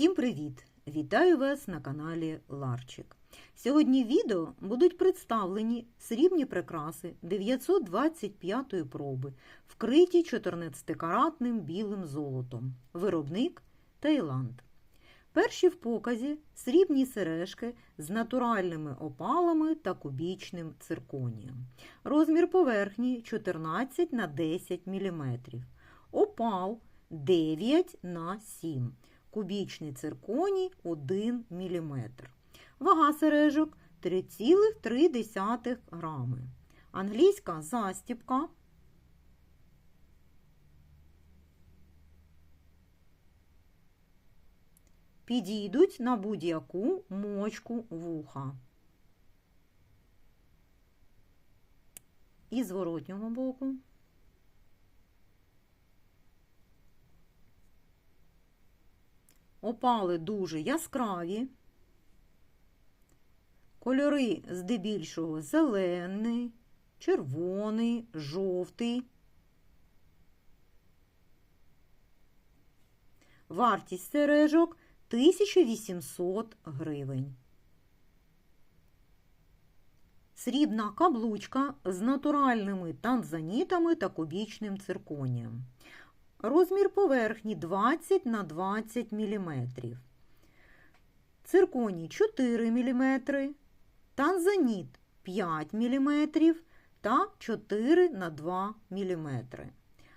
Всім привіт! Вітаю вас на каналі Ларчик. Сьогодні в відео будуть представлені срібні прикраси 925-ї проби, вкриті 14-каратним білим золотом. Виробник Таїланд. Перші в показі срібні сережки з натуральними опалами та кубічним цирконієм. Розмір поверхні 14 на 10 мм. Опал 9 на 7 Кубічний цирконій 1 мм. Вага сережок 3,3 грами. Англійська застіпка підійдуть на будь-яку мочку вуха. І зворотнього боку. Опали дуже яскраві. Кольори здебільшого зелений, червоний, жовтий. Вартість сережок 1800 гривень. Срібна каблучка з натуральними танзанітами та кубічним цирконієм. Розмір поверхні 20 на 20 мм. Цирконій 4 мм, танзаніт 5 мм та 4 на 2 мм.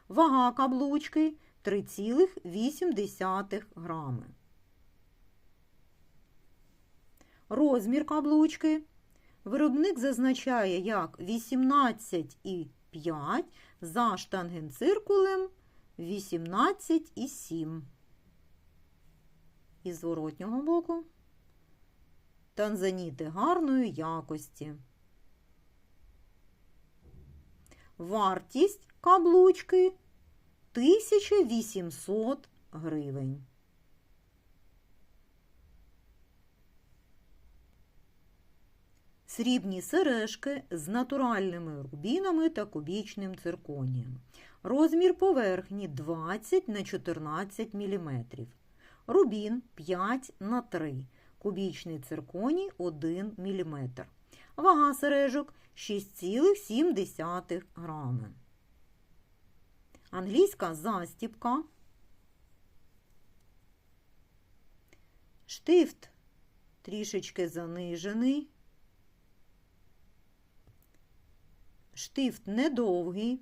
Вага каблучки 3,8 грами. Розмір каблучки виробник зазначає як 18,5 за штангенциркулем 18,7. Із зворотнього боку танзаніти гарної якості. Вартість каблучки 1800 гривень. Срібні сережки з натуральними рубінами та кубічним цирконієм. Розмір поверхні 20 на 14 мм. Рубін 5 на 3 Кубічний цирконій 1 мм. Вага сережок 6,7 грами. Англійська застіпка. Штифт трішечки занижений. Штифт недовгий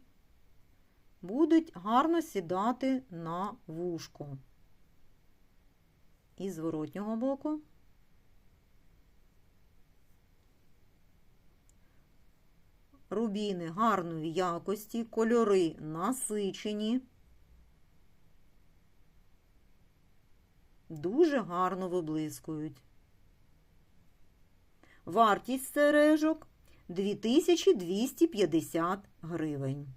будуть гарно сідати на вушко. І з зворотнього боку. Рубіни гарної якості, кольори насичені. Дуже гарно виблискують. Вартість сережок 2250 гривень.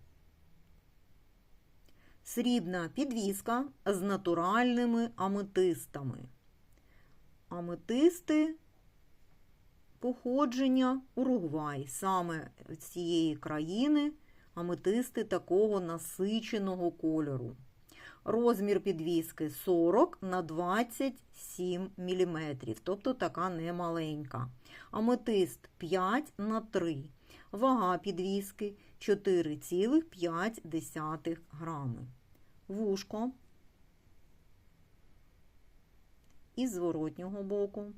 Срібна підвіска з натуральними аметистами. Аметисти походження Уругвай. Саме цієї країни аметисти такого насиченого кольору. Розмір підвіски 40 на 27 мм, тобто така немаленька. Аметист 5 на 3 Вага підвіски 4,5 грами. Вушко із зворотнього боку.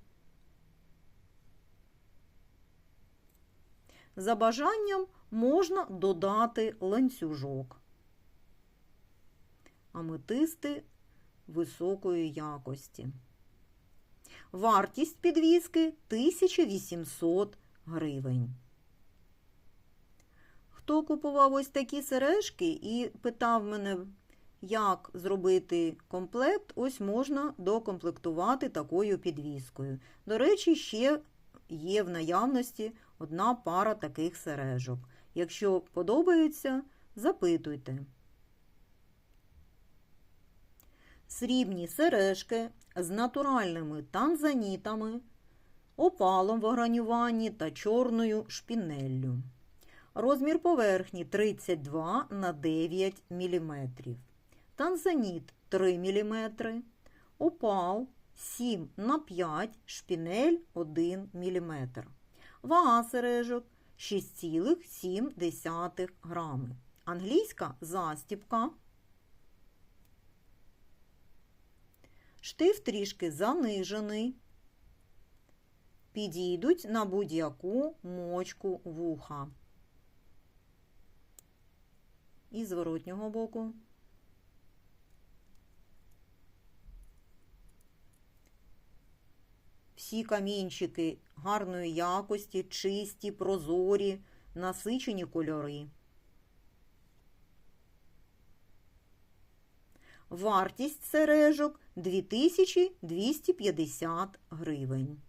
За бажанням можна додати ланцюжок. Аметисти високої якості. Вартість підвіски 1800 гривень. Хто купував ось такі сережки і питав мене, як зробити комплект, ось можна докомплектувати такою підвіскою. До речі, ще є в наявності одна пара таких сережок. Якщо подобаються, запитуйте. Срібні сережки з натуральними танзанітами, опалом в огранюванні та чорною шпінеллю. Розмір поверхні 32 на 9 мм. Танзаніт 3 мм. Опал 7 на 5 шпінель 1 мм. Вага сережок 6,7 грами. Англійська застіпка. Штиф трішки занижений. Підійдуть на будь-яку мочку вуха. І зворотнього боку. Всі камінчики гарної якості, чисті, прозорі, насичені кольори. Вартість сережок 2250 гривень.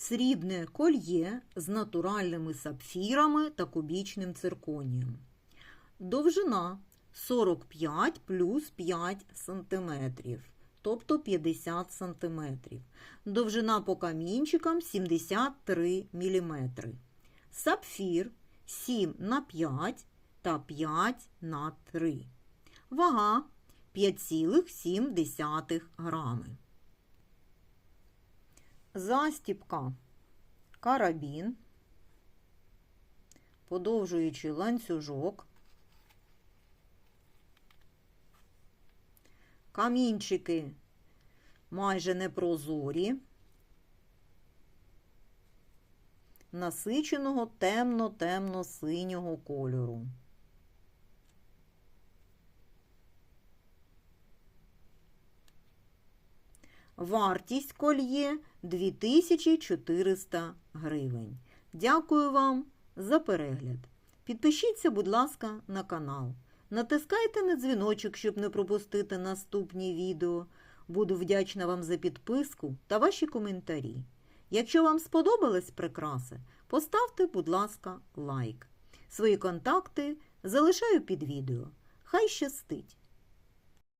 Срібне кольє з натуральними сапфірами та кубічним цирконієм. Довжина 45 плюс 5 см, тобто 50 см. Довжина по камінчикам 73 мм. Сапфір 7 на 5 та 5 на 3. Вага 5,7 грами. Застіпка карабін, подовжуючий ланцюжок, камінчики майже непрозорі, насиченого темно-темно-синього кольору. Вартість кольє 2400 гривень. Дякую вам за перегляд. Підпишіться, будь ласка, на канал. Натискайте на дзвіночок, щоб не пропустити наступні відео. Буду вдячна вам за підписку та ваші коментарі. Якщо вам сподобались прикраси, поставте, будь ласка, лайк. Свої контакти залишаю під відео. Хай щастить!